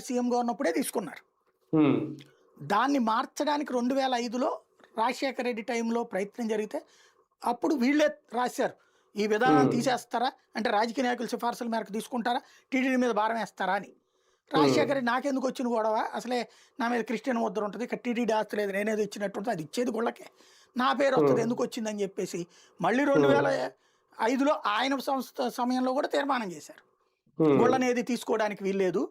సీఎంగా ఉన్నప్పుడే తీసుకున్నారు. దాన్ని మార్చడానికి రెండు వేల ఐదులో రాజశేఖర రెడ్డి టైంలో ప్రయత్నం జరిగితే అప్పుడు వీళ్ళే రాశారు. ఈ విధానాన్ని తీసేస్తారా? అంటే రాజకీయ నాయకుల సిఫార్సుల మేరకు తీసుకుంటారా? టీడీడీ మీద భారం వేస్తారా అని. రాజశేఖర రెడ్డి నాకెందుకు వచ్చిన గొడవ? అసలే నా మీద క్రిస్టియన్ ముద్ర ఉంటుంది. ఇక్కడ టీడీడీ ఆస్తి లేదు నేనేదో ఇచ్చినట్టు అది ఇచ్చేది గుళ్ళకే. నా పేరు వస్తుంది. ఎందుకు వచ్చిందని చెప్పేసి మళ్ళీ రెండు వేల ఐదులో ఆయన సంస్థ సమయంలో కూడా తీర్మానం చేశారు. గుళ్ళనేది తీసుకోవడానికి వీల్లేదు.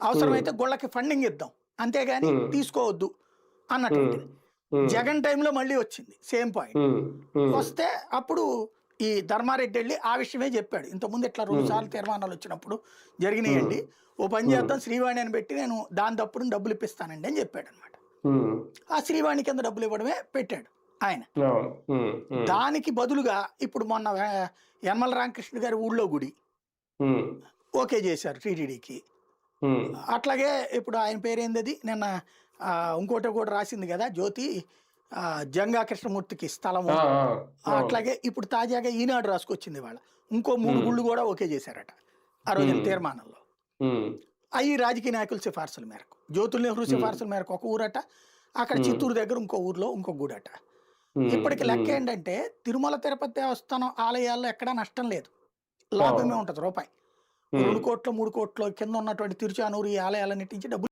అవసరమైతే గుళ్ళకి ఫండింగ్ ఇద్దాం. అంతేగాని. తీసుకోవద్దు అన్నటువంటిది ఉమ్, జగన్ టైంలో మళ్ళీ వచ్చింది. సేమ్ పాయింట్ వస్తే అప్పుడు ఈ ధర్మారెడ్డి వెళ్ళి ఆ విషయమే చెప్పాడు. ఇంతకుముందు ఇట్లా రెండు సార్లు తీర్మానాలు వచ్చినప్పుడు జరిగినాయండి. ఓ పని చేద్దాం శ్రీవాణి అని పెట్టి నేను దాని తప్పుడు డబ్బులు ఇప్పిస్తానండి అని చెప్పాడు అనమాట ఆ శ్రీవాణి కింద డబ్బులు ఇవ్వడమే పెట్టాడు ఆయన. దానికి బదులుగా ఇప్పుడు మొన్న యనమల రామకృష్ణ గారి ఊళ్ళో గుడి ఓకే చేశారు టీటీడీకి. అట్లాగే ఇప్పుడు ఆయన పేరేందది? నిన్న ఆ, ఇంకోటి కూడా రాసింది కదా జ్యోతి జంగా కృష్ణమూర్తికి స్థలము. అట్లాగే ఇప్పుడు తాజాగా ఈనాడు రాసుకొచ్చింది వాళ్ళ ఇంకో మూడు గుళ్ళు కూడా ఓకే చేశారట ఆ రోజున. తీర్మానంలో. అవి రాజకీయ నాయకుల సిఫార్సుల మేరకు. జ్యోతుల నెహ్రూ సిఫార్సుల మేరకు ఒక ఊరట అక్కడ. చిత్తూరు దగ్గర ఇంకో ఊర్లో ఇంకో గుడట. ఇప్పటికి లెక్క ఏంటంటే తిరుమల తిరుపతి దేవస్థానం ఆలయాల్లో ఎక్కడా నష్టం లేదు. లాభమే ఉంటుంది రూపాయి. రెండు కోట్లు మూడు కోట్లు కింద ఉన్నటువంటి తిరుచానూరు ఈ ఆలయాలన్నిటి నుంచి డబ్బులు